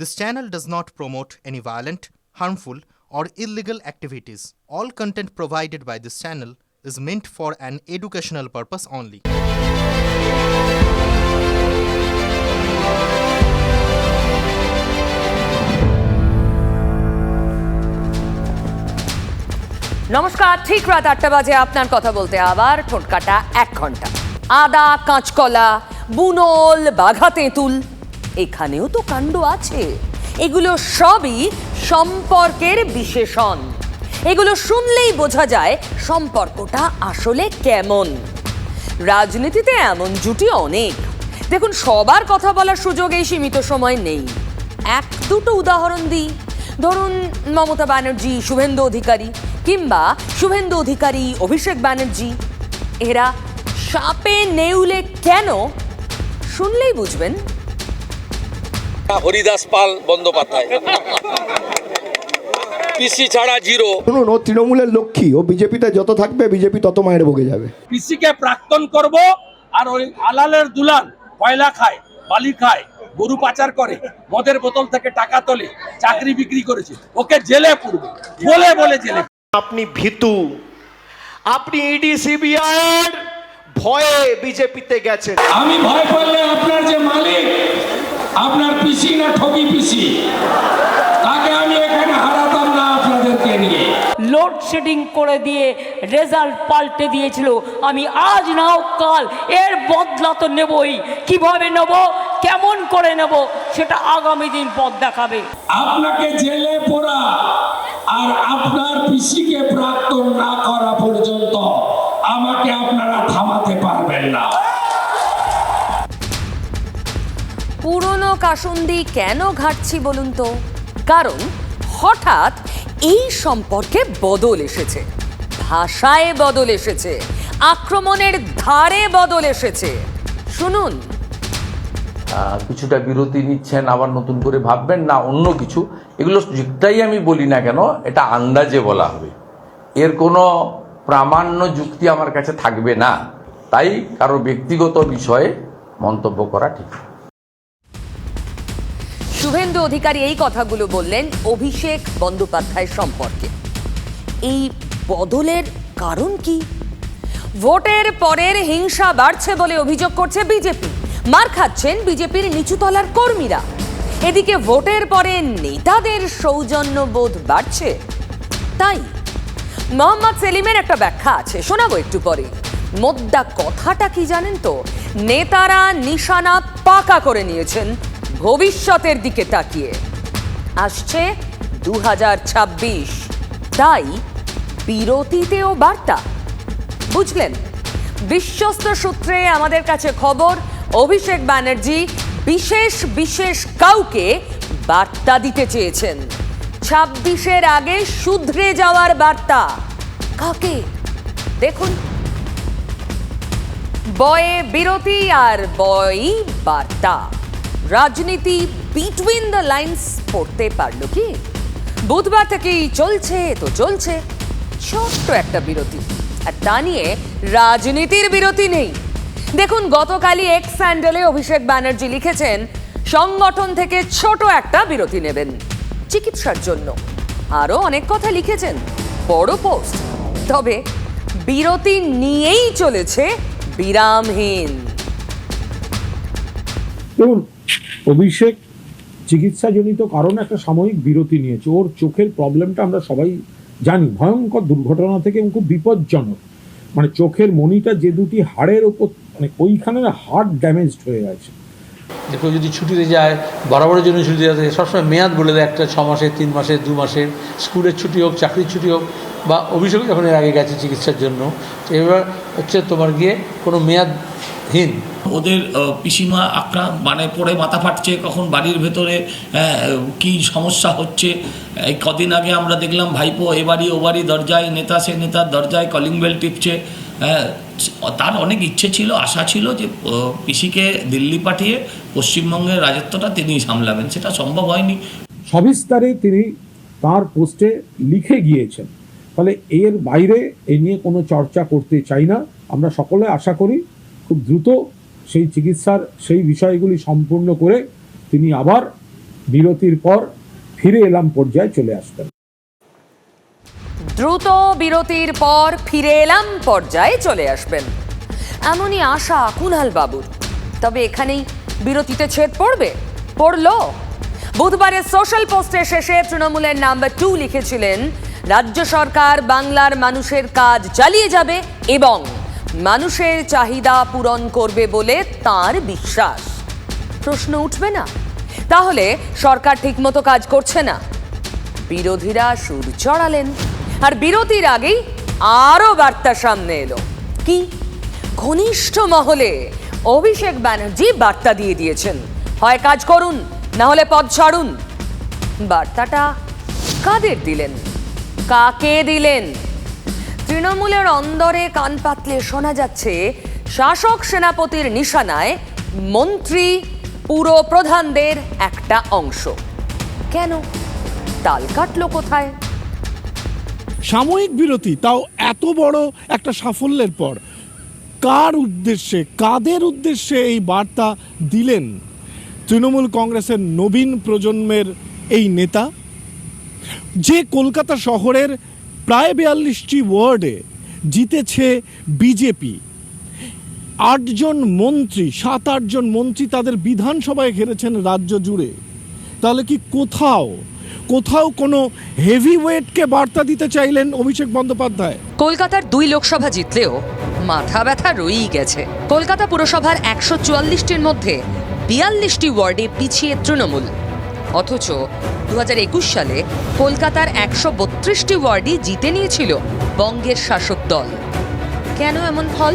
This channel does not promote any violent, harmful, or illegal activities. All content provided by this channel is meant for an educational purpose only. নমস্কার ঠিক রাত আটটা বাজে আপনার কথা বলতে আবার ঠোঁটকাটা এক ঘণ্টা আদা কাঁচকলা বুনল বাঘা তেঁতুল এখানেও তো কাণ্ড আছে। এগুলো সবই সম্পর্কের বিশেষণ। এগুলো শুনলেই বোঝা যায় সম্পর্কটা আসলে কেমন। রাজনীতিতে এমন জুটি অনেক। দেখুন, সবার কথা বলার সুযোগ এই সীমিত সময় নেই। এক দুটো উদাহরণ দিই। ধরুন, মমতা ব্যানার্জি, শুভেন্দু অধিকারী কিংবা শুভেন্দু অধিকারী অভিষেক ব্যানার্জি। এরা সাপে নেউলে কেন? শুনলেই বুঝবেন। হরিদাস পাল বন্দ্যোপাধ্যায়। পিসি ছাড়া জিরো। শুনুন ও তৃণমূলের লক্ষ্মী ও বিজেপিতে যত থাকবে বিজেপি তত মায়ের বগে যাবে। পিসিকে প্রাক্তন করব আর ওই আলালের দুলাল কয়লা খায় বালি খায় গরু পাচার করে মদের বোতল থেকে টাকা তোলে চাকরি বিক্রি করেছে। ওকে জেলে পুরবে। বলে বলে জেলে আপনি ভীতু আপনি ইডি সিবিআইয়ের ভয়ে বিজেপিতে গেছেন। আমি ভয় করলে আপনার যে মালিক আপনার পিসি না ঠকি পিসি? তাকে আমি এখানে হারাতাম না আপনাদেরকে নিয়ে। লোডশেডিং করে দিয়ে রেজাল্ট পাল্টে দিয়েছিল। আমি আজ নাও কাল এর বদলা তো নেবই। কীভাবে নেব? কেমন করে নেব? সেটা আগামী দিন পথ দেখাবে। আপনাকে জেলে পোড়া আর আপনার পিসিকে প্রাক্তন না করা পর্যন্ত আমাকে আপনারা থামাতে পারবেন না। পুরনো কাসুন্দি কেন ঘাটছি বলুন তো? কারণ হঠাৎ এই সম্পর্কে বদল এসেছে। ভাষায় বদল এসেছে। আক্রমণের ধারে বদল এসেছে। শুনুন। কিছুটা বিরতি নিচ্ছেন, আবার নতুন করে ভাববেন না, অন্য কিছু। এগুলো যেটাই আমি বলি না কেন, এটা আন্দাজে বলা হবে। এর কোনো প্রামাণ্য যুক্তি আমার কাছে থাকবে না। তাই কারও ব্যক্তিগত বিষয়ে মন্তব্য করা ঠিক। শুভেন্দু অধিকারী এই কথাগুলো বললেন অভিষেক বন্দ্যোপাধ্যায় সম্পর্কে। এই বদলের কারণ কি? ভোটের পরের হিংসা বাড়ছে বলে অভিযোগ করছে বিজেপি। মার খাচ্ছেন বিজেপির নিচুতলার কর্মীরা। এদিকে ভোটের পরে নেতাদের সৌজন্য বোধ বাড়ছে। তাই মোহাম্মদ সেলিমের একটা ব্যাখ্যা আছে, শোনাবো একটু পরে। মোদ্দা কথাটা কি জানেন তো? নেতারা নিশানা পাকা করে নিয়েছেন। ভবিষ্যতের দিকে তাকিয়ে। আসছে দু হাজার ছাব্বিশ। তাই বিরতিতেও বার্তা। বুঝলেন, বিশ্বস্ত সূত্রে আমাদের কাছে খবর, অভিষেক ব্যানার্জি বিশেষ বিশেষ কাউকে বার্তা দিতে চেয়েছেন। ছাব্বিশের আগে শুধরে যাওয়ার বার্তা। কাকে? দেখুন। বয়ে বিরতি আর বয়ই বার্তা। রাজনীতি বিটুইন দ্য লাইন্স পড়তে পারল কি? বুধবার থেকেই চলছে, তো চলছে। ছোট্ট একটা বিরতি। আর তা নিয়ে রাজনীতির বিরতি নেই। দেখুন, গতকালই এক্স স্যান্ডেলে অভিষেক ব্যানার্জি লিখেছেন, সংগঠন থেকে ছোট একটা বিরতি নেবেন চিকিৎসার জন্য। আরও অনেক কথা লিখেছেন, বড় পোস্ট। তবে বিরতি নিয়েই চলেছে বিরামহীন। অভিষেক চিকিৎসাজনিত কারণে একটা সাময়িক বিরতি নিয়েছে। ওর চোখের প্রবলেমটা আমরা সবাই জানি। ভয়ঙ্কর দুর্ঘটনা থেকে এবং খুব বিপজ্জনক। মানে চোখের মনিটা যে দুটি হাড়ের ওপর মানে ওইখানে হার্ট ড্যামেজড হয়ে গেছে। যে কেউ যদি ছুটিতে যায়, বরাবরের জন্য ছুটি যাতে সবসময় মেয়াদ বলে দেয় একটা ছ মাসের, তিন মাসের, দু মাসের। স্কুলের ছুটি হোক, চাকরির ছুটি হোক, বা অভিষেক যখন এর আগে গেছে চিকিৎসার জন্য এবার হচ্ছে তোমার গিয়ে কোনো মেয়াদহীন ওদের পিসিমা আক্রা মানে পড়ে মাথা ফাটছে কখন বাড়ির ভেতরে হ্যাঁ, কি সমস্যা হচ্ছে এই কদিন আগে আমরা দেখলাম ভাইপো এ বাড়ি ও বাড়ি দরজায় নেতা সে নেতার দরজায় কলিং বেল টিপছে হ্যাঁ, তার অনেক ইচ্ছে ছিল আশা ছিল যে পিসিকে দিল্লি পাঠিয়ে পশ্চিমবঙ্গের রাজত্বটা তিনি সামলাবেন সেটা সম্ভব হয়নি। সবিস্তারে তিনি তার পোস্টে লিখে গিয়েছেন ফলে এর বাইরে এ নিয়ে কোনো চর্চা করতে চাই না আমরা সকলে আশা করি খুব দ্রুত সেই চিকিৎসার সেই বিষয়গুলি সম্পূর্ণ করে তিনি আবার বিরতির পর ফিরে এলাম পর্যায়ে চলে আসবেন। দ্রুত বিরতির পর ফিরে এলাম পর্যায়ে চলে আসবেন। এমনই আশা কুণাল বাবুর। তবে এখানেই বিরতিতে ছেদ পড়বে? পড়ল। বুধবারের সোশ্যাল পোস্টের শেষে তৃণমূলের নাম্বার টু লিখেছিলেন, রাজ্য সরকার বাংলার মানুষের কাজ চালিয়ে যাবে এবং মানুষের চাহিদা পূরণ করবে বলে তার বিশ্বাস। প্রশ্ন উঠবে না। তাহলে সরকার ঠিকমতো কাজ করছে না। বিরোধীরা সুর চড়ালেন। আর বিরতির আগেই আরও বার্তা সামনে এলো। কি? ঘনিষ্ঠ মহলে অভিষেক ব্যানার্জি বার্তা দিয়ে দিয়েছেন। হয় কাজ করুন, না হলে পদ ছাড়ুন। বার্তাটা কাদের দিলেন? কাকে দিলেন? তৃণমূলের অন্দরে কান পাতলে শোনা যাচ্ছে, শাসক সেনাপতির নিশানায় মন্ত্রী পুরো প্রধানদের একটা অংশ। কেন? তাল কাটলো কোথায়? সাময়িক বিরতি, তাও এত বড় একটা সাফল্যের পর। কার উদ্দেশ্যে, কাদের উদ্দেশ্যে এই বার্তা দিলেন তৃণমূল কংগ্রেসের নবীন প্রজন্মের এই নেতা? যে কলকাতা শহরের প্রায় বিয়াল্লিশটি ওয়ার্ডে জিতেছে বিজেপি। আটজন মন্ত্রী, সাত আটজন মন্ত্রী তাদের বিধানসভায় ঘেরেছেন রাজ্য জুড়ে। তাহলে কি কোথাও কোথাও কোনো হেভি ওয়েটকে বার্তা দিতে চাইলেন অভিষেক বন্দ্যোপাধ্যায়? কলকাতার দুই লোকসভা জিতলেও মাথা ব্যথা রয়েই গেছে। কলকাতা পুরসভার একশো চুয়াল্লিশটির মধ্যে বিয়াল্লিশটি ওয়ার্ডে পিছিয়ে তৃণমূল। অথচ দু একুশ সালে কলকাতার একশো বত্রিশটি ওয়ার্ডই জিতে নিয়েছিল বঙ্গের শাসক দল। কেন এমন ফল?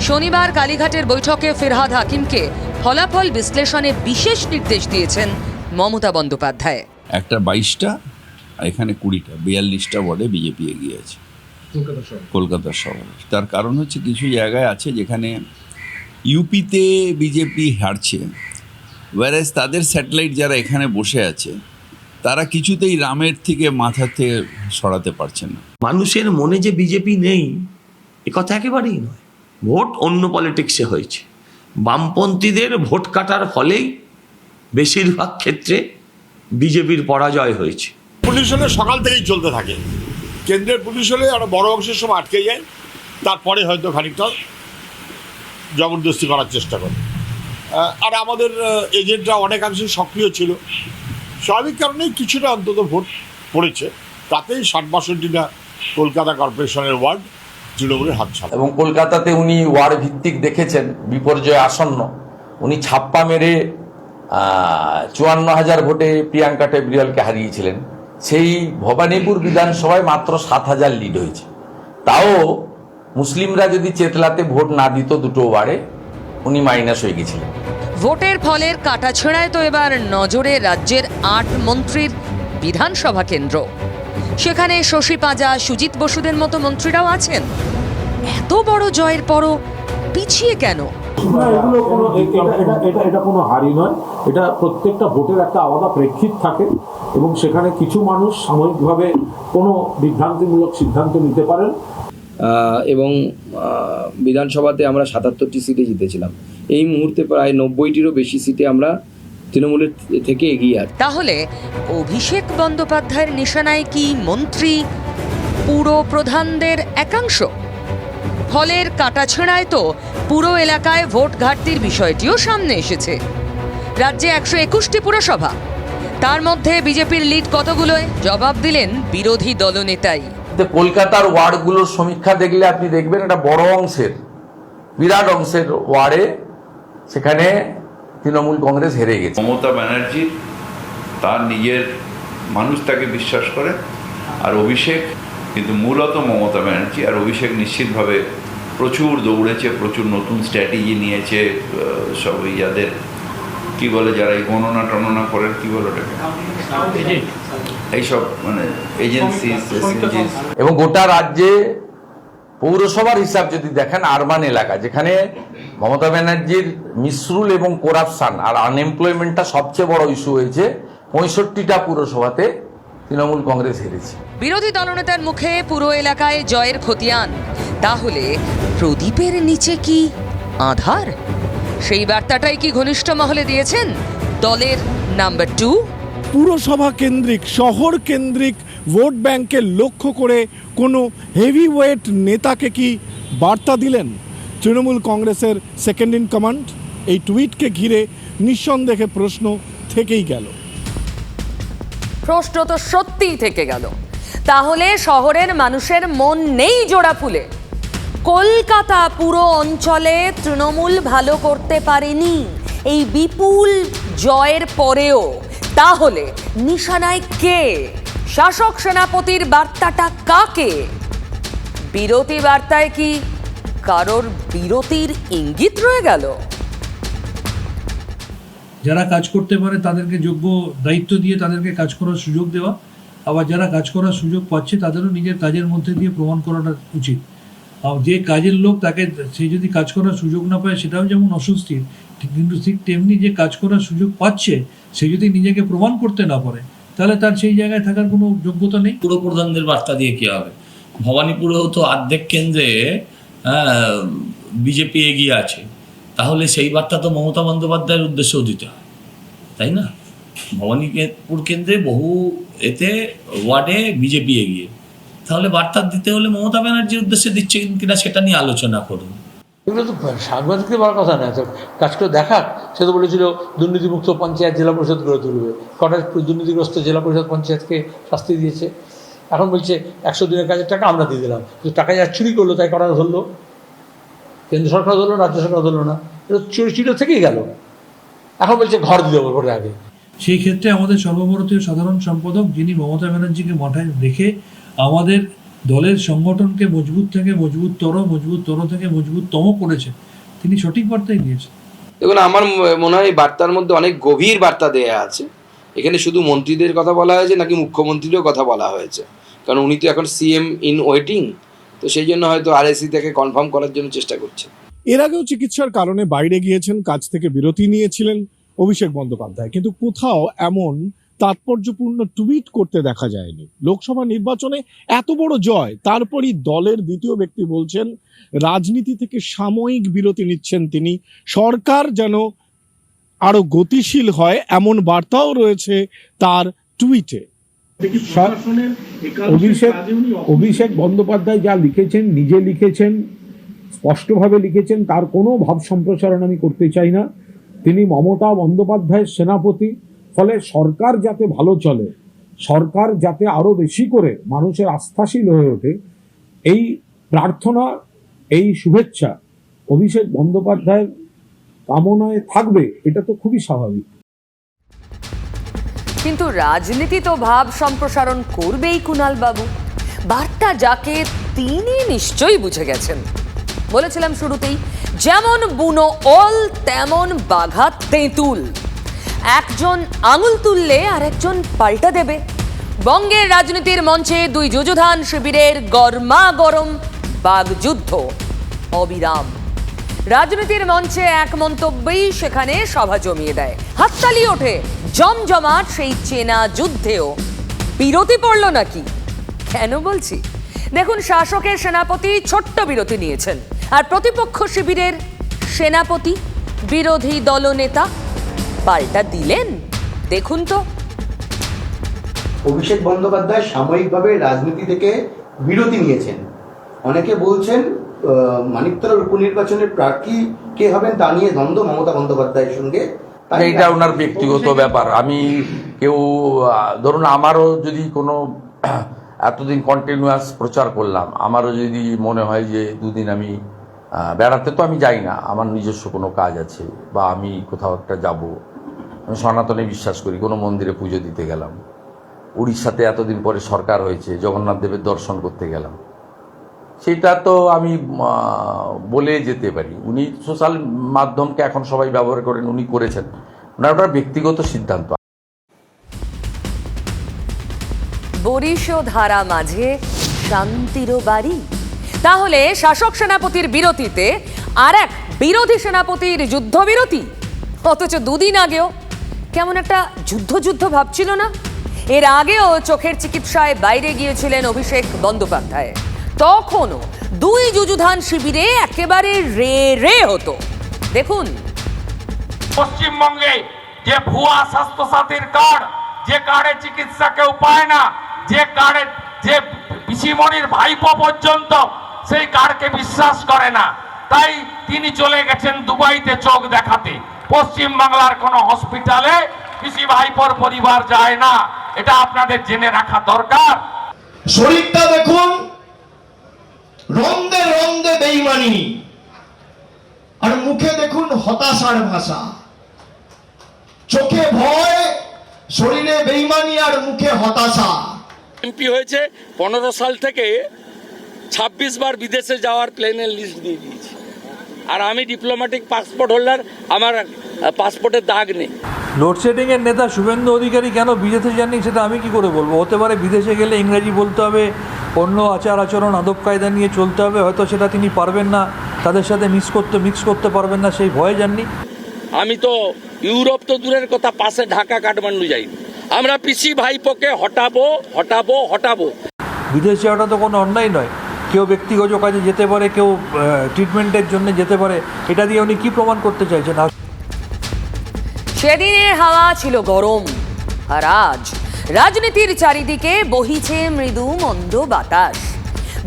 শনিবার কালীঘাটের বৈঠকে ফিরহাদ হাকিমকে ফলাফল বিশ্লেষণে বিশেষ নির্দেশ দিয়েছেন মমতা বন্দ্যোপাধ্যায়। একটা বাইশটা এখানে কুড়িটা বিয়াল্লিশটা ওয়ার্ডে বিজেপি এগিয়ে আছে। কলকাতা শহর। তার কারণ হচ্ছে কিছু জায়গায় আছে যেখানে ইউপিতে বিজেপি হারছে ওয়ারাজ তাদের স্যাটেলাইট যারা এখানে বসে আছে তারা কিছুতেই রামের থেকে মাথা থেকে সরাতে পারছে না। মানুষের মনে যে বিজেপি নেই এ কথা একেবারেই নয়। ভোট অন্য পলিটিক্সে হয়েছে। বামপন্থীদের ভোট কাটার ফলেই বেশিরভাগ ক্ষেত্রে বিজেপির পরাজয় হয়েছে। পুলিশ হলে সকাল থেকেই চলতে থাকে। কেন্দ্রের পুলিশ হলে একটা বড় অংশের সময় আটকে যায়। তারপরে হয়তো খানিকটা জবরদস্তি করার চেষ্টা করে। আর আমাদের এজেন্টরা অনেকাংশে সক্রিয় ছিল। স্বাভাবিক কারণেই কিছুটা অন্তত ভোট পড়েছে। তাতেই ষাট বাষট্টিটা কলকাতা কর্পোরেশনের ওয়ার্ড তৃণমূলের হাত ছাড়া। এবং কলকাতাতে উনি ওয়ার্ড ভিত্তিক দেখেছেন, বিপর্যয় আসন্ন। উনি ছাপ্পা মেরে চুয়ান্ন হাজার ভোটে প্রিয়াঙ্কা টেবরিয়ালকে হারিয়েছিলেন। সেই ভবানীপুর বিধানসভায় মাত্র সাত হাজার লিড হয়েছে। তাও মুসলিমরা যদি চেতলাতে ভোট না দিত, দুটো ওয়ার্ডে উনি মাইনাস হয়ে গেছিলেন। ভোটের ফলের কাটাছেড়ায় তো এবার নজরে রাজ্যের আট মন্ত্রীর বিধানসভা কেন্দ্র। সেখানে শশী পাজা সুজিত বসুদের মতো মন্ত্রীরাও আছেন। এত বড় জয়ের পরও পিছিয়ে কেন? এগুলো কোনো এ- এটা এটা এটা এটা কোনো হারি নয়। এটা প্রত্যেকটা ভোটের একটা আলাদা প্রেক্ষিত থাকে এবং সেখানে কিছু মানুষ সাময়িকভাবে কোনো বিভ্রান্তিমূলক সিদ্ধান্ত নিতে পারেন। এবং বিধানসভাতে আমরা সাতাত্তরটি সিটে জিতেছিলাম। এই মুহূর্তে প্রায় নব্বইটিরও বেশি সিটে আমরা তৃণমূলের থেকে এগিয়ে আছি। তাহলে অভিষেক বন্দ্যোপাধ্যায়ের নিশানায় কি মন্ত্রী, পুরো প্রধানদের একাংশ? ফলের কাটাছেড়ায় তো পুরো এলাকায় ভোট ঘাটতির বিষয়টিও সামনে এসেছে। রাজ্যে একশো একুশটি পুরসভা। তার মধ্যে বিজেপির লিড কতগুলোয়? জবাব দিলেন বিরোধী দলনেতাই। তো কলকাতার ওয়ার্ডগুলোর সমীক্ষা দেখলে আপনি দেখবেন একটা বড় অংশের বিরাট অংশের ওয়ার্ডে সেখানে তৃণমূল কংগ্রেস হেরে গেছে। মমতা ব্যানার্জি তার নিজের মানুষ তাকে বিশ্বাস করে আর অভিষেক কিন্তু মূলত মমতা ব্যানার্জি আর অভিষেক নিশ্চিতভাবে প্রচুর দৌড়েছে প্রচুর নতুন স্ট্র্যাটেজি নিয়েছে সব ইয়াদের। কি বলে যারা এই গণনা টননা করেন কি বলে ওটাকে? এইসব মানে এজেন্সি এবং গোটা রাজ্যে পৌরসভার হিসাব যদি দেখেন আরবান এলাকা যেখানে মমতা ব্যানার্জির মিসরুল এবং করাপশন আর আনএমপ্লয়মেন্টটা সবচেয়ে বড় ইস্যু হয়েছে পঁয়ষট্টিটা পুরসভাতে তৃণমূল কংগ্রেস হেরেছে। বিরোধী দলনেতার মুখে পুরো এলাকায় জয়ের খতিয়ান। তাহলে প্রদীপের নিচে কি আধার? সেই বার্তাটাই কি ঘনিষ্ঠ মহলে দিয়েছেন দলের নাম্বার টু পুরসভা কেন্দ্রিক, শহর কেন্দ্রিক ভোট ব্যাংকে লক্ষ্য করে কোনো হেভিওয়েট নেতাকে কি বার্তা দিলেন? তৃণমূল কংগ্রেসের সেকেন্ড ইন কমান্ড এই টুইটকে ঘিরে নিঃসন্দেহে প্রশ্ন থেকেই গেল। প্রশ্ন তো সত্যিই থেকে গেল। তাহলে শহরের মানুষের মন নেই জোড়া ফুলে। কলকাতা পুরো অঞ্চলে তৃণমূল ভালো করতে পারেনি। এই বিপুল জয়ের পরেও তাহলে নিশানায় কে? শাসক সেনাপতির বার্তাটা কাকে? বিরতি বার্তায় কি কারোর বিরতির ইঙ্গিত রয়ে গেল? যারা কাজ করতে পারে তাদেরকে যোগ্য দায়িত্ব দিয়ে তাদেরকে কাজ করার সুযোগ দেওয়া। আবার যারা কাজ করার সুযোগ পাচ্ছে তাদেরও নিজের কাজের মধ্যে দিয়ে প্রমাণ করাটা উচিত। যে কাজের লোক তাকে, সে যদি কাজ করার সুযোগ না পায় সেটাও যেমন অস্বস্তির কিন্তু ঠিক তেমনি যে কাজ করার সুযোগ পাচ্ছে, সে যদি নিজেকে প্রমাণ করতে না পারে, তাহলে তার সেই জায়গায় থাকার কোনো যোগ্যতা নেই? পুরো প্রধানদের বার্তা দিয়ে কি হবে? ভবানীপুরেও তো অর্ধেক কেন্দ্রে বিজেপি এগিয়ে আছে। তাহলে সেই বার্তা তো মমতা বন্দ্যোপাধ্যায়ের উদ্দেশ্যেও দিতে হয়, তাই না? ভবানীপুর কেন্দ্রে বহু এতে, ওয়ার্ডে বিজেপি এগিয়ে। তাহলে বার্তা দিতে হলে মমতা ব্যানার্জির উদ্দেশ্যে দিচ্ছে কিনা সেটা নিয়ে আলোচনা করুন। এগুলো তো সাংবাদিকদের বলার কথা নয়, তো কাজ করে দেখাক। সে তো বলেছিল, দুর্নীতিমুক্ত পঞ্চায়েত জেলা পরিষদ গড়ে তুলবে। কটা দুর্নীতিগ্রস্ত জেলা পরিষদ পঞ্চায়েতকে শাস্তি দিয়েছে। এখন বলছে, একশো দিনের কাজের টাকা আমরা দিয়ে দিলাম। কিন্তু টাকা যা চুরি করল, তাই করা ধরলো। কেন্দ্র সরকার ধরলো, রাজ্য সরকার ধরলো না। এটা চুরি চুরি থেকেই গেল। এখন বলছে, ঘর দিয়ে দেবো ভোটের আগে। সেই ক্ষেত্রে আমাদের সর্বভারতীয় সাধারণ সম্পাদক যিনি মমতা ব্যানার্জিকে মাথায় রেখে আমাদের দলের সংগঠনকে মজবুত থেকে মজবুততর মজবুততর থেকে মজবুততম করেছেন তিনি সঠিক বার্তাই দিয়েছেন। দেখুন আমার ম- মনে হয় বার্তার মধ্যে অনেক গভীর বার্তা দেয়া আছে। এখানে শুধু মন্ত্রীদের কথা বলা হয়েছে নাকি মুখ্যমন্ত্রীরও কথা বলা হয়েছে। কারণ উনি তো এখন সিএম ইন ওয়েটিং তো সেই জন্য হয়তো আরএসি থেকে কনফার্ম করার জন্য চেষ্টা করছে। এর আগেও চিকিৎসার কারণে বাইরে গিয়েছেন কাজ থেকে বিরতি নিয়েছিলেন অভিষেক বন্দ্যোপাধ্যায়। কিন্তু কোথাও এমন তাৎপর্যপূর্ণ টুইট করতে দেখা যায়নি। লোকসভা নির্বাচনে এত বড় জয় তারপরই দলের দ্বিতীয় ব্যক্তি বলছেন রাজনীতি থেকে সাময়িক বিরতি নিচ্ছেন তিনি। সরকার যেন আরও গতিশীল হয় এমন বার্তাও রয়েছে তার টুইটে। অভিষেক অভিষেক বন্দ্যোপাধ্যায় যা লিখেছেন নিজে লিখেছেন স্পষ্টভাবে লিখেছেন তার কোনো ভাব সম্প্রসারণ আমি করতে চাই না। তিনি মমতা বন্দ্যোপাধ্যায়ের সেনাপতি ফলে সরকার যাতে ভালো চলে, সরকার যাতে আরও বেশি করে মানুষের আস্থাশীল হয়ে ওঠে, এই প্রার্থনা, এই শুভেচ্ছা অভিষেক বন্দ্যোপাধ্যায়ের কামনায় থাকবে, এটা তো খুবই স্বাভাবিক। কিন্তু রাজনীতি তো ভাব সম্প্রসারণ করবেই কুণাল বাবু বার্তা যাকে, তিনি নিশ্চয়ই বুঝে গেছেন। বলেছিলাম শুরুতেই, যেমন বুনো ওল, তেমন বাঘা তেঁতুল। একজন আঙুল তুললে আর একজন পাল্টা দেবে। বঙ্গের রাজনীতির মঞ্চে দুই যুযুধান শিবিরের গরমা গরম বাগযুদ্ধ। অবিরাম। রাজনীতির মঞ্চে এক মন্তব্যেই সেখানে সভা জমিয়ে দেয়। হাততালি ওঠে জমজমাট সেই চেনা যুদ্ধেও। বিরতি পড়ল নাকি? কেন বলছি? দেখুন, শাসকের সেনাপতি ছোট্ট বিরতি নিয়েছেন। আর প্রতিপক্ষ শিবিরের সেনাপতি, বিরোধী দলনেতা পাল্টা দিলেন? দেখুন তো। অভিষেক বন্দ্যোপাধ্যায় সাময়িকভাবে রাজনীতি থেকে বিরতি নিয়েছেন। অনেকে বলছেন মানিকতলার উপনির্বাচনের প্রার্থী কে হবেন তা নিয়ে দ্বন্দ্ব মমতা বন্দ্যোপাধ্যায়ের সঙ্গে। তাই এটা ওনার ব্যক্তিগত ব্যাপার। আমি কেউ ধরুন আমারও যদি কোনো এতদিন কন্টিনিউয়াস প্রচার করলাম আমারও যদি মনে হয় যে দুদিন আমি বেড়াতে তো আমি যাই না আমার নিজস্ব কোনো কাজ আছে বা আমি কোথাও একটা যাব আমি সনাতনে বিশ্বাস করি, কোনো মন্দিরে পুজো দিতে গেলাম। উড়িষ্যাতে এতদিন পরে সরকার হয়েছে, জগন্নাথ দেবের দর্শন করতে গেলাম। সেটা তো আমি বলে যেতে পারি। উনি সোশ্যাল মাধ্যমকে এখন সবাই ব্যবহার করেন, উনি করেছেন। ওনার ওটা ব্যক্তিগত সিদ্ধান্ত। বরিশ ধারা মাঝে শান্তিরও বাড়ি। তাহলে শাসক সেনাপতির বিরতিতে আর এক বিরোধী সেনাপতির যুদ্ধবিরতি। অথচ দুদিন আগেও কেমন একটা যুদ্ধ যুদ্ধ ভাবছিল না? এর আগেও চোখের চিকিৎসায় বাইরে গিয়েছিলেন অভিষেক বন্দ্যোপাধ্যায়। তখনও দুই যুযুধান শিবিরে একেবারে রে রে হতো। দেখুন। পশ্চিমবঙ্গে যে ভুয়া স্বাস্থ্যসাথীর কার্ড, যে কার্ডে চিকিৎসা কেউ পায় না, যে কার্ডে, যে পিসিমণির ভাইপো পর্যন্ত সেই কার্ডকে বিশ্বাস করে না। তাই তিনি চলে গেছেন দুবাইতে চোখ দেখাতে। পশ্চিম বাংলার কোনো হসপিটালে কৃষি ভাইপোর পরিবার যায় না। এটা আপনাদের জেনে রাখা দরকার। শরীরটা দেখুন রন্দে রন্দে বেইমানি। আর মুখে দেখুন হতাশার ভাষা। চোখে ভয় শরীরে বেইমানি আর মুখে হতাশা। এমপি হয়েছে পনেরো সাল থেকে ছাব্বিশ বার বিদেশে যাওয়ার প্লেনের লিস্ট দিয়ে দিয়েছি। আর আমি ডিপ্লোম্যাটিক পাসপোর্ট হোল্ডার আমার পাসপোর্টের দাগ নেই। লোডশেডিং এর নেতা শুভেন্দু অধিকারী কেন বিদেশে যাননি সেটা আমি কি করে বলব? হতে পারে বিদেশে গেলে ইংরেজি বলতে হবে অন্য আচার আচরণ আদব কায়দা নিয়ে চলতে হবে হয়তো সেটা তিনি পারবেন না তাদের সাথে মিক্স করতে মিক্স করতে পারবেন না সেই ভয়ে যাননি। আমি তো ইউরোপ তো দূরের কথা পাশে ঢাকা কাঠমান্ডু যাই। আমরা পিসি ভাইপোকে হটাবো হটাবো হটাবো। বিদেশ যাওয়াটা তো কোনো অন্যায় নয়। কেউ ব্যক্তিগত কাজে যেতে পারে কেউ ট্রিটমেন্টের জন্য যেতে পারে এটা দিয়ে উনি কি প্রমাণ করতে চাইছেন? সেদিনের হাওয়া ছিল গরম আর আজ রাজনীতির চারিদিকে বহিছে মৃদু মন্দ বাতাস।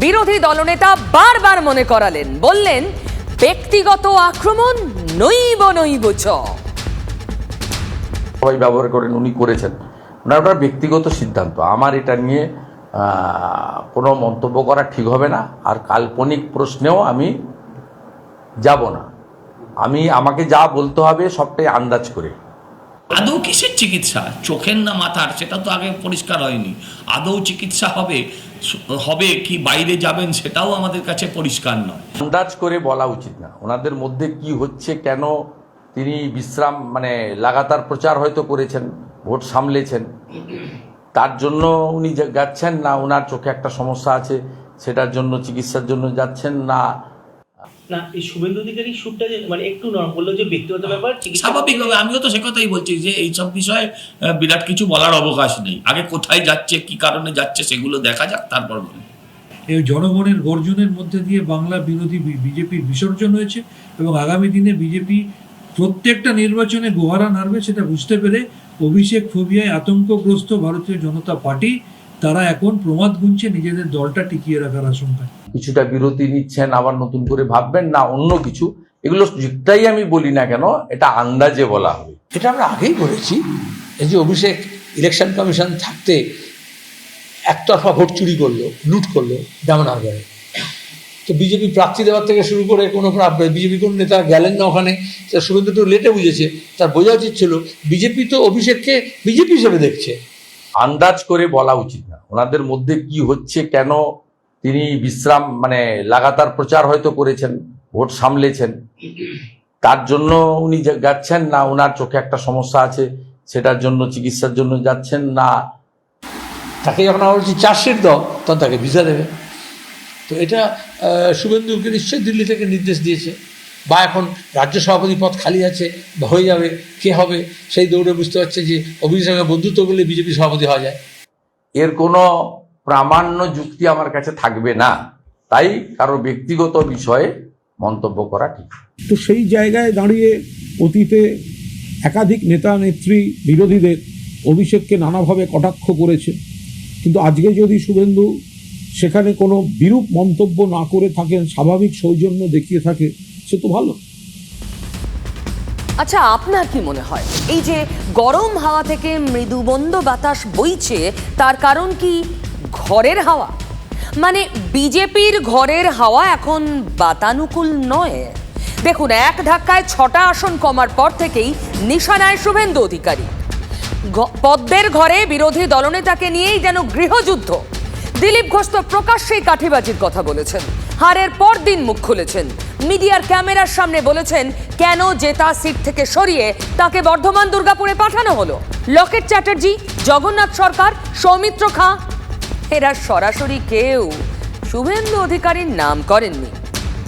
বিরোধী দলনেতা বারবার মনে করালেন বললেন ব্যক্তিগত আক্রমণ নৈব নৈব চ। সবাই ব্যবহার করেন উনি করেছেন। ওনার ব্যক্তিগত সিদ্ধান্ত। আমার এটা নিয়ে কোনো মন্তব্য করা ঠিক হবে না আর কাল্পনিক প্রশ্নেও আমি যাব না। আমি আমাকে যা বলতে হবে সবটাই আন্দাজ করে। আদৌ কিসের চিকিৎসা? চোখের না মাথার? সেটা তো আগে পরিষ্কার হয়নি। আদৌ চিকিৎসা হবে? হবে কি বাইরে যাবেন সেটাও আমাদের কাছে পরিষ্কার নয়। আন্দাজ করে বলা উচিত না। ওনাদের মধ্যে কি হচ্ছে কেন তিনি বিশ্রাম মানে লাগাতার প্রচার হয়তো করেছেন ভোট সামলেছেন। তার জন্য উনি যা- যাচ্ছেন না ওনার চোখে একটা সমস্যা আছে সেটার জন্য চিকিৎসার জন্য যাচ্ছেন না। না এই শুভেন্দু অধিকারী সুরটা মানে একটু নরম বলল যে ব্যক্তিগত ব্যাপার স্বাভাবিকভাবে আমিও তো সে কথাই বলছি যে এইসব বিষয়ে বিরাট কিছু বলার অবকাশ নেই। আগে কোথায় যাচ্ছে কি কারণে যাচ্ছে সেগুলো দেখা যাক তারপর বলি এই জনগণের গর্জনের মধ্যে দিয়ে বাংলা বিরোধী বিজেপির বিসর্জন হয়েছে এবং আগামী দিনে বিজেপি প্রত্যেকটা নির্বাচনে গোহারা নাড়বে সেটা বুঝতে পেরে অভিষেক ফোবিয়ায় আতঙ্কগ্রস্ত ভারতীয় জনতা পার্টি তারা এখন প্রমাদ গুনছে নিজেদের দলটা টিকিয়ে রাখার আশঙ্কায় কিছুটা বিরতি নিচ্ছেন আবার নতুন করে ভাববেন না অন্য কিছু। এগুলো যেটাই আমি বলি না কেন এটা আন্দাজে বলা হবে। এটা আমরা আগেই বলেছি এই যে অভিষেক ইলেকশন কমিশন থাকতে একতরফা ভোট চুরি করল লুট করল যেমন আগে তো বিজেপি প্রার্থী দেওয়ার থেকে শুরু করে কোনো বিজেপি কোনো নেতা গেলেন না ওখানে। তা শুভেন্দু একটু লেটে বুঝেছে তার বোঝা উচিত ছিল বিজেপি তো অভিষেককে বিজেপি হিসেবে দেখছে। আন্দাজ করে বলা উচিত না। ওনাদের মধ্যে কি হচ্ছে কেন তিনি বিশ্রাম মানে লাগাতার প্রচার হয়তো করেছেন ভোট সামলেছেন তার জন্য উনি যা- যাচ্ছেন না ওনার চোখে একটা সমস্যা আছে সেটার জন্য চিকিৎসার জন্য যাচ্ছেন না। তাকে যখন আমরা বলছি চার্জশিট দাও তখন তাকে ভিসা দেবে। তো এটা শুভেন্দুকে নিশ্চয়ই দিল্লি থেকে নির্দেশ দিয়েছে। বা এখন রাজ্য সভাপতি পদ খালি আছে বা হয়ে যাবে কে হবে সেই দৌড়ে বুঝতে পারছে যে অভিষেকের সঙ্গে বন্ধুত্ব করলে বিজেপি সভাপতি হওয়া যায়। এর কোনো প্রামাণ্য যুক্তি আমার কাছে থাকবে না। তাই কারও ব্যক্তিগত বিষয়ে মন্তব্য করা ঠিক। তো সেই জায়গায় দাঁড়িয়ে অতীতে একাধিক নেতা নেত্রী বিরোধীদের অভিষেককে নানাভাবে কটাক্ষ করেছে। কিন্তু আজকে যদি শুভেন্দু সেখানে কোনো বিরূপ মন্তব্য না করে থাকেন, স্বাভাবিক সৌজন্য দেখিয়ে থাকে, সে তো ভালো। আচ্ছা আপনার কি মনে হয়? এই যে গরম হাওয়া থেকে মৃদুবন্দ বাতাস বইছে, তার কারণ কি ঘরের হাওয়া? মানে বিজেপির ঘরের হাওয়া এখন বাতানুকূল নয়। দেখুন, এক ধাক্কায় ছটা আসন কমার পর থেকেই নিশানায় শুভেন্দু অধিকারী। পদ্মের ঘরে বিরোধী দলনেতাকে নিয়েই যেন গৃহযুদ্ধ। দিলীপ ঘোষ তো প্রকাশ্যেই কাঠিবাজির কথা বলেছেন। হারের পর দিন মুখ খুলেছেন। মিডিয়ার ক্যামেরার সামনে বলেছেন, কেন জেতা সিট থেকে সরিয়ে তাকে বর্ধমান দুর্গাপুরে পাঠানো হলো? লকেট চ্যাটার্জি, জগন্নাথ সরকার, সৌমিত্র খাঁ, এরা সরাসরি কেউ শুভেন্দু অধিকারীর নাম করেননি।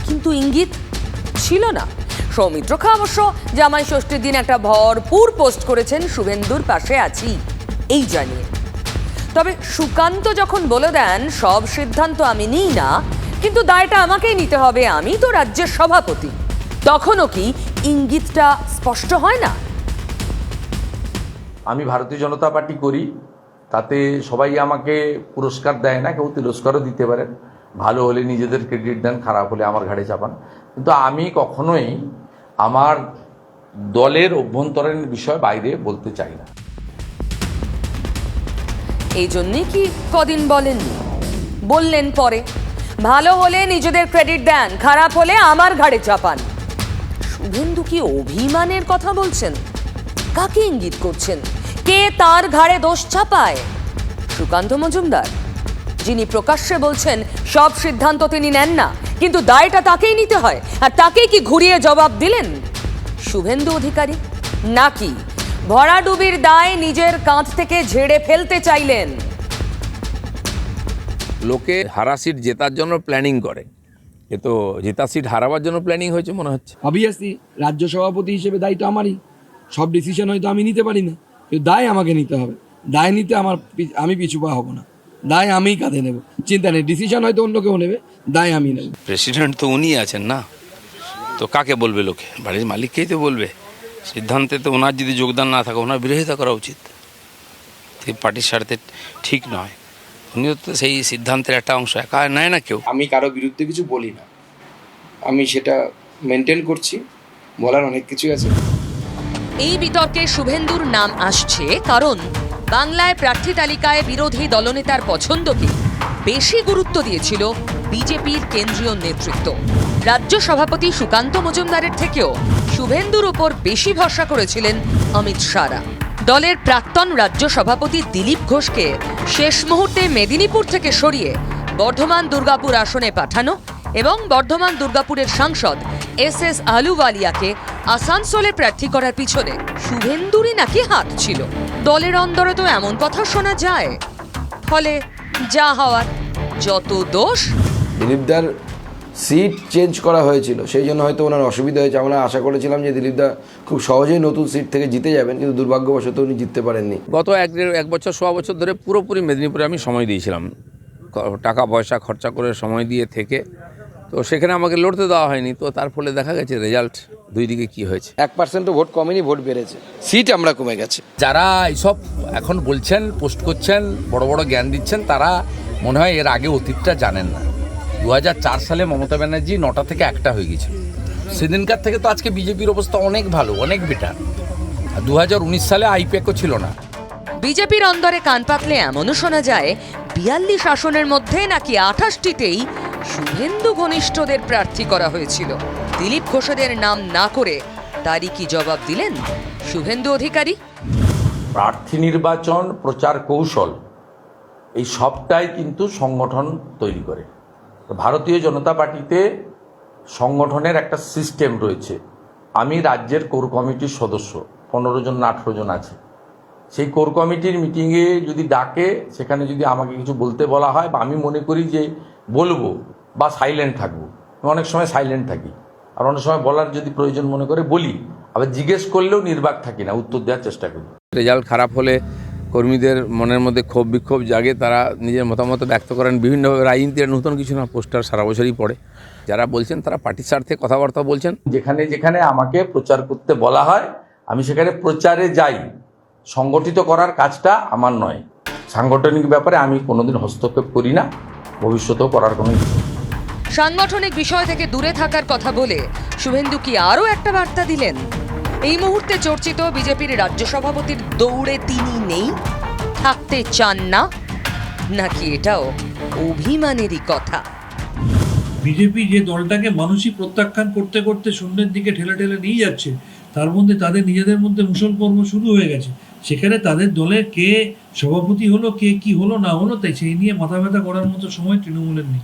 কিন্তু ইঙ্গিত ছিল না। সৌমিত্র খা অবশ্য জামাই ষষ্ঠীর দিন একটা ভরপুর পোস্ট করেছেন, শুভেন্দুর পাশে আছি, এই জানিয়ে। তবে সুকান্ত যখন বলে দেন, সব সিদ্ধান্ত আমি নিই না, কিন্তু দায়টা আমাকেই নিতে হবে, আমি তো রাজ্যের সভাপতি। তখনও কি ইঙ্গিতটা স্পষ্ট হয় না? আমি ভারতীয় জনতা পার্টি করি, তাতে সবাই আমাকে পুরস্কার দেয় না, কেউ তিরস্কারও দিতে পারেন ভালো হলে নিজেদের ক্রেডিট দেন, খারাপ হলে আমার ঘাড়ে চাপান। কিন্তু আমি কখনোই আমার দলের অভ্যন্তরীণ বিষয় বাইরে বলতে চাই না। এই জন্যই কি কদিন বলেননি? বললেন পরে, ভালো হলে নিজেদের ক্রেডিট দেন, খারাপ হলে আমার ঘাড়ে চাপান। শুভেন্দু কি অভিমানের কথা বলছেন? কাকে ইঙ্গিত করছেন? কে তার ঘাড়ে দোষ চাপায়? সুকান্ত মজুমদার, যিনি প্রকাশ্যে বলছেন, সব সিদ্ধান্ত তিনি নেন না, কিন্তু দায়টা তাকেই নিতে হয়। আর তাকেই কি ঘুরিয়ে জবাব দিলেন? শুভেন্দু অধিকারী, নাকি ভরাডুবির দায় নিজের কাঁধ থেকে ঝেড়ে ফেলতে চাইলেন। লোকে হারা সিট জেতার জন্য প্ল্যানিং করে। এ তো জেতা সিট হারাবার জন্য প্ল্যানিং হয়েছে মনে হচ্ছে। অবভিয়াসলি রাজ্য সভাপতি হিসেবে দায়িত্ব আমারই। সব ডিসিশন হয়তো আমি নিতে পারি না। কিন্তু দায় আমাকে নিতে হবে। দায় নিতে আমার আমি পিছু পা হব না। দায় আমিই কাঁধে নেব। চিন্তা নেই ডিসিশন হয়তো অন্য কেউ নেবে। দায় আমি নেব। প্রেসিডেন্ট তো উনি আছেন না? তো কাকে বলবে লোকে? বাড়ির মালিককেই তো বলবে। সিদ্ধান্তে তো ওনার যদি যোগদান না থাকে ওনার বিরোধিতা করা উচিত। এই পার্টির স্বার্থে ঠিক নয়। উনিও তো সেই সিদ্ধান্তের একটা অংশ একা নেয় না কেউ। আমি কারও বিরুদ্ধে কিছু বলি না। আমি সেটা মেনটেন করছি বলার অনেক কিছু আছে। এই বিতর্কে শুভেন্দুর নাম আসছে কারণ বাংলায় প্রার্থী তালিকায় বিরোধী দলনেতার পছন্দকে বেশি গুরুত্ব দিয়েছিল বিজেপির কেন্দ্রীয় নেতৃত্ব। রাজ্য সভাপতি সুকান্ত মজুমদারের থেকেও শুভেন্দুর উপর বেশি ভরসা করেছিলেন অমিত শাহরা। দলের প্রাক্তন রাজ্য সভাপতি দিলীপ ঘোষকে শেষ মুহূর্তে মেদিনীপুর থেকে সরিয়ে বর্ধমান দুর্গাপুর আসনে পাঠানো এবং বর্ধমান দুর্গাপুরের সাংসদ এস এস আলুওয়ালিয়াকে আসানসোলে প্রার্থী করার পিছনে শুভেন্দুরই নাকি হাত ছিল। দলের অন্দরে তো এমন কথা শোনা যায়। ফলে যা হওয়ার, যত দোষ দিলীপদার সিট চেঞ্জ করা হয়েছিল। সেই জন্য হয়তো ওনার অসুবিধা হয়েছে। আমরা আশা করেছিলাম যে দিলীপদা খুব সহজেই নতুন সিট থেকে জিতে যাবেন কিন্তু দুর্ভাগ্যবশত উনি জিততে পারেননি। গত এক এক বছর সোয়া বছর ধরে পুরোপুরি মেদিনীপুরে আমি সময় দিয়েছিলাম। টাকা পয়সা খরচা করে সময় দিয়ে থেকে। তো সেখানে আমাকে লড়তে দেওয়া হয়নি। তো তার ফলে দেখা গেছে রেজাল্ট দুই দিকে কি হয়েছে। এক পার্সেন্টও ভোট কমেনি ভোট বেড়েছে। সিট আমরা কমে গেছে। যারা এইসব এখন বলছেন পোস্ট করছেন বড় বড় জ্ঞান দিচ্ছেন তারা মনে হয় এর আগে অতীতটা জানেন না। দু হাজার চার সালে মমতা ব্যানার্জি নটা থেকে একটা হয়ে গেছিল সেদিনকার থেকে তো আজকে বিজেপির অবস্থা অনেক ভালো অনেক বেটার দু সালে আইপ্যাকও ছিল না। বিজেপির অন্দরে কান পাতলে এমনও শোনা যায় বিয়াল্লিশ আসনের মধ্যে নাকি আঠাশটিতেই শুভেন্দু ঘনিষ্ঠদের প্রার্থী করা হয়েছিল। দিলীপ ঘোষেদের নাম না করে তারই কি জবাব দিলেন শুভেন্দু অধিকারী? প্রার্থী নির্বাচন প্রচার কৌশল এই সবটাই কিন্তু সংগঠন তৈরি করে। ভারতীয় জনতা পার্টিতে সংগঠনের একটা সিস্টেম রয়েছে। আমি রাজ্যের কোর কমিটির সদস্য, পনেরো জন না আঠেরো জন আছে। সেই কোর কমিটির মিটিংয়ে যদি ডাকে, সেখানে যদি আমাকে কিছু বলতে বলা হয় বা আমি মনে করি যে বলব বা সাইলেন্ট থাকব। অনেক সময় সাইলেন্ট থাকি। আর অনেক সময় বলার যদি প্রয়োজন মনে করে বলি, আবার জিজ্ঞেস করলেও নির্বাক থাকি না, উত্তর দেওয়ার চেষ্টা করি। রেজাল্ট খারাপ হলে কর্মীদের মনের মধ্যে ক্ষোভ বিক্ষোভ জাগে তারা নিজের মতামত ব্যক্ত করেন। বিভিন্নভাবে রাজনীতির নতুন কিছু না পোস্টার সারা বছরই পড়ে। যারা বলছেন তারা পার্টির স্বার্থে কথাবার্তা বলছেন। যেখানে যেখানে আমাকে প্রচার করতে বলা হয় আমি সেখানে প্রচারে যাই। সংগঠিত করার কাজটা আমার নয়। সাংগঠনিক ব্যাপারে আমি কোনোদিন হস্তক্ষেপ করি না। ভবিষ্যতেও করার কোনো নেই। সাংগঠনিক বিষয় থেকে দূরে থাকার কথা বলে শুভেন্দু কি আরও একটা বার্তা দিলেন? এই মুহূর্তে চর্চিত বিজেপির রাজ্য সভাপতির দৌড়ে তিনি নেই, থাকতে চান না, নাকি এটাও অভিমানেরই কথা? বিজেপি যে দলটাকে মানুষই প্রত্যাখ্যান করতে করতে শূন্যের দিকে ঠেলে ঠেলে নিয়ে যাচ্ছে, তার মধ্যে তাদের নিজেদের মধ্যে মুসল পর্ব শুরু হয়ে গেছে। সেখানে তাদের দলের কে সভাপতি হলো, কে কি হলো না হলো, তাই সেই নিয়ে মাথা ব্যথা করার মতো সময় তৃণমূলের নেই।